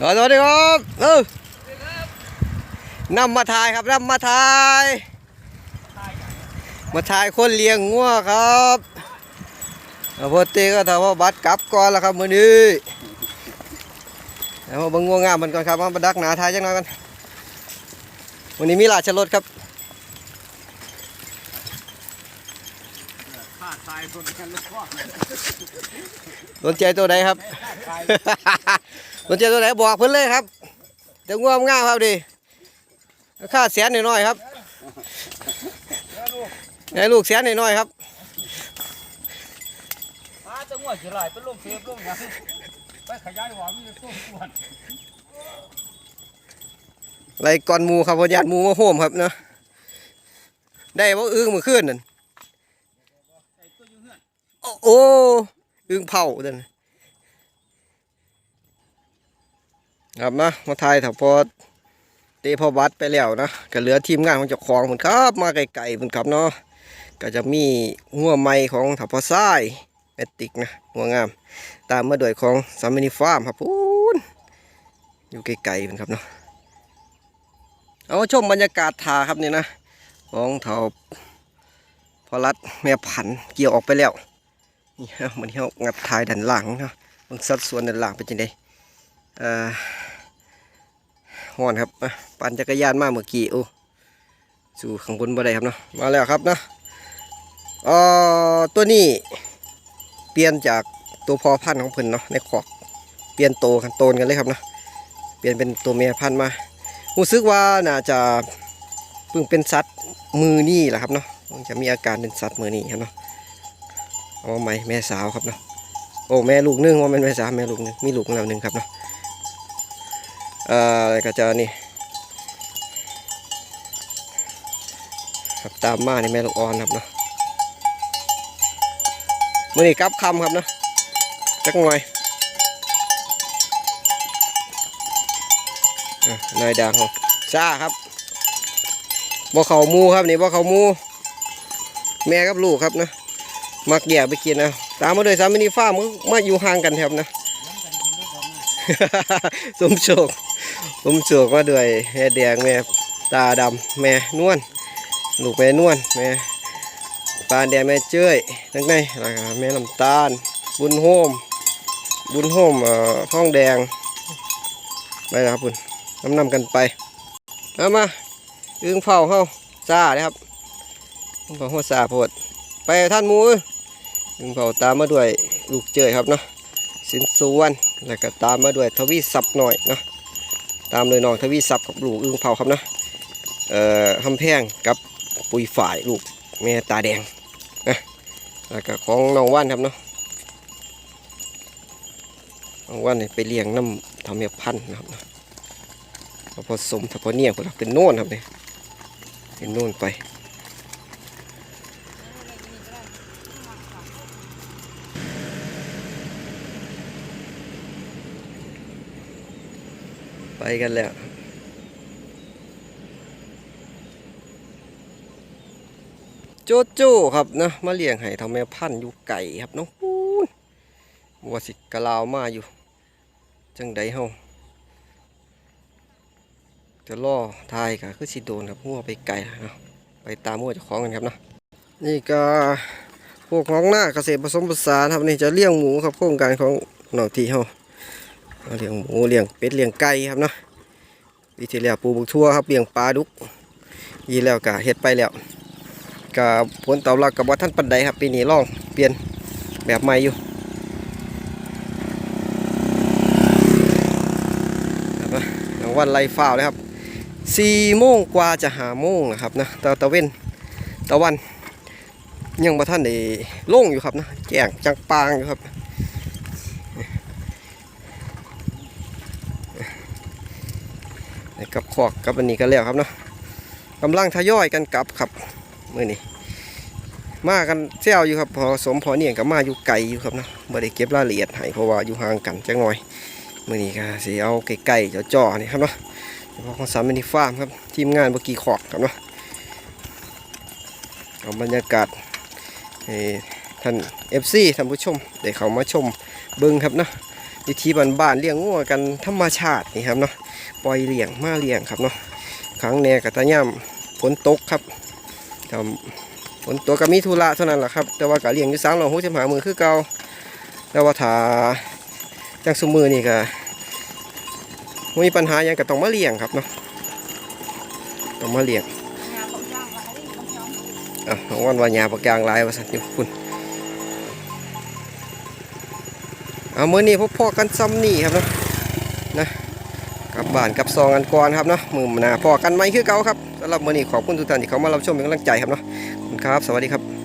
สวัสดีครับเออนำมาถ่ายครับนำมาถ่าย มาถ่ายคนเลี้ยงงัวครับพอาพอตีก็ถามว่าบัตรกลับก่อนแล้วครับมือนี้แล้วมาบังงัวงามมันก่อนครับมาประดักหนาทายจังหน่อยกันวันนี้มีหลาชรถครับ ขาดตายคนกันลูกพ่อ สนใจตัวไหนครับ สนใจตัวไหนบอกเพิ่อนเลยครับแต่งัวง่าครับดิค่าแสนน้อยๆครับให้ลูกแสนน้อยๆครับอาจะง่วงสิไรเป็นลมเฟฟลมหยังไปขยายหวามีต้นกวนไรก่อนมูครับพยานมูมาโฮมครับเนาะได้ว่าอึ้งมาขึ้นนั่น ไอ้ตัวอยู่เฮือน โอ้โอ้อึ้งเผาเดินครับมามาทายถ้าพอเตะพอบัตไปแล้วนะก็เหลือทีมงานของเจ้าของเหมือนครับ มาไกลๆเหมือนครับเนาะก็จะมีหัวไม้ของถ้าพอทรายแมติกนะหัวงาม ตามมาด้วยของสามินีฟาร์มครับพูนอยู่ไกลๆเหมือนครับเนาะเอาชมบรรยากาศทาครับนี่นะของเถาพอรัดแม่ผันธุ์เกี่ยวออกไปแล้ว นี่ครับมันเขางัดทายด้านหลังเนาะบางสัดส่วนด้านหลังเป็นยังไงอ่อห่อนครับปั่นจักรยานมาเมื่อกี้โอ้สู่ข้างบนบ่ได้ครับเนาะมาแล้วครับเนาะเอ่อตัวนี้เปลี่ยนจากตัวพอพันธุ์ของเพิ่นเนาะในขอกเปลี่ยนโตกันโตนกันเลยครับเนาะเปลี่ยนเป็นตัวเมียพันธุ์มารู้สึกว่าน่าจะเพิ่งเป็นสัตว์มือนี่แหละครับเนาะจะมีอาการเป็นสัตว์มือนี่ครับเนาะ เอามาใหม่แม่สาวครับเนาะโอ้แม่ลูกหนึ่งว่าเป็นแม่สาวแม่ลูกหนึงมีลูกแล้วหนึ่งครับเนาะเอ่ออะไรก็จะนี่ครับตามมาในแม่ลูกอ่อนครับเนาะมือนี่กลับคำครับเนาะจักหน่อยนายด่างเขาซ่าครับบ่เขามูครับนี่บ่เขามู แม่กับลูกครับนะ มักแยกไปกินนะตามมาด้วยสามินีฟ้าร์มมาอยู่ห่างกันแถบนะสมโชคสมโชคมาด้วยแม่แดงแม่ตาดำแม่นวลลูกแม่นวลแม่ปานแดงแม่เจ้ยทั้งในแล้วก็แม่น้ำตาล บุญโฮม บุญโฮมห้องแดงไปครับคุณน้ำนำกันไปเอามาอึ้งเผาเฮาจ้าเลยครับเผาหัวซาโพดไปท่านมู อึ้งเผาตามมาด้วยลูกเจยครับเนาะสินสุวรรณแล้วก็ตามมาด้วยทวีศัพท์หน่อยเนาะตามเลยน้องทวีศัพท์กับลูกอึ้งเผาครับเนาะเอ่อคำแพงกับปุยฝ่ายลูกแม่ตาแดงนะแล้วก็ของน้องว่านครับเนาะน้องว่านนี่ไปเลี้ยงน้ำทำเมียพันธุ์นะครับเนาะเอผสมถ้าพอเนี่ยพวกเราเป็นโน่นครับเนี่ยเป็นโน่นไป ไปกันแล้วโจโจ้ครับนะมาเลี้ยงให้ทำแม่พันธุ์อยู่ไก่ครับน้องปูนวัวสิกะลาวมาอยู่ จังใดเฮาจะล่อทายก็คือสิโดนครับหัวไปไกลเนาะไปตามหัวเจ้าของกันครับเนาะนี่ก็พวกของหน้าเกษตรผสมผสานครับนี่จะเลี้ยงหมูครับโครงการของหน่อที่เฮา เลี้ยงหมูเลี้ยงเป็ดเลี้ยงไก่ครับเนาะปีที่แล้วปูบักทั่วครับเลี้ยงปลาดุกยีแล้วก็เฮ็ดไปแล้วก็ผลตอบรับกับว่าท่านปันใดครับปีนี้ลองเปลี่ยนแบบใหม่อยู่รันะรางวัลไล่ฟ้าวเลยครับสี่โมงกว่าจะหาโมงนะครับนะตะตะเว้นตะวันยังมาท่านได้โล่งอยู่ครับนะแจ้งจังปางอยู่ครับ กับขอกกับอันนี้กันแล้วครับเนาะกำลังทยอยกันกลับครับมื่อนี้มากันเซี่ยวอยู่ครับพอสมพอเนี่ยกับมาอยู่ไกลอยู่ครับเนาะบ่ได้เก็บรายละเอียดให้เพราะว่าอยู่ห่างกันจังหน่อยมื่อนี้ก็สิเอาไกลๆจ่อๆนี่ครับเนาะเฉพาะของสามมินิฟาร์มครับทีมงานเมื่อกี้ขอกครับเนาะเอาบรรยากาศท่าน FC ท่านผู้ชมได้เข้ามาชมเบิ้งครับเนาะ วิธีบ้านๆเลี้ยงงัวกันธรรมชาตินี่ครับเนาะปล่อยเลี้ยงมาเลี้ยงครับเนาะครั้งแน่กับตาย่ำฝนตกครับแต่ฝนตกก็มีธุระเท่านั้นแหละครับ แต่ว่าก็เลี้ยงอยู่สามร้อยหกสิบห้ามือคือเก่าแต่ว่าถ้าจังสมือนี่ก็บ่มีปัญหาหยังก็ต้องมาเลี้ยงครับเนาะต้องมาเลี้ยงงานของย่างอะไรของย่างอะน้องวันว่าหยาปักยางหลายว่าสันอยู่คุณ เอาเมื่อนี้พบพ่อกันซ้ำนี่ครับเนาะนะกลับบ้านกับซองกันก่อนครับเนาะมือหนาพอกันไม่คือเก่าครับสำหรับเมื่อนี้ขอบคุณทุกท่านที่เข้ามารับชมเป็นกำลังใจครับเนาะขอบคุณครับ สวัสดีครับ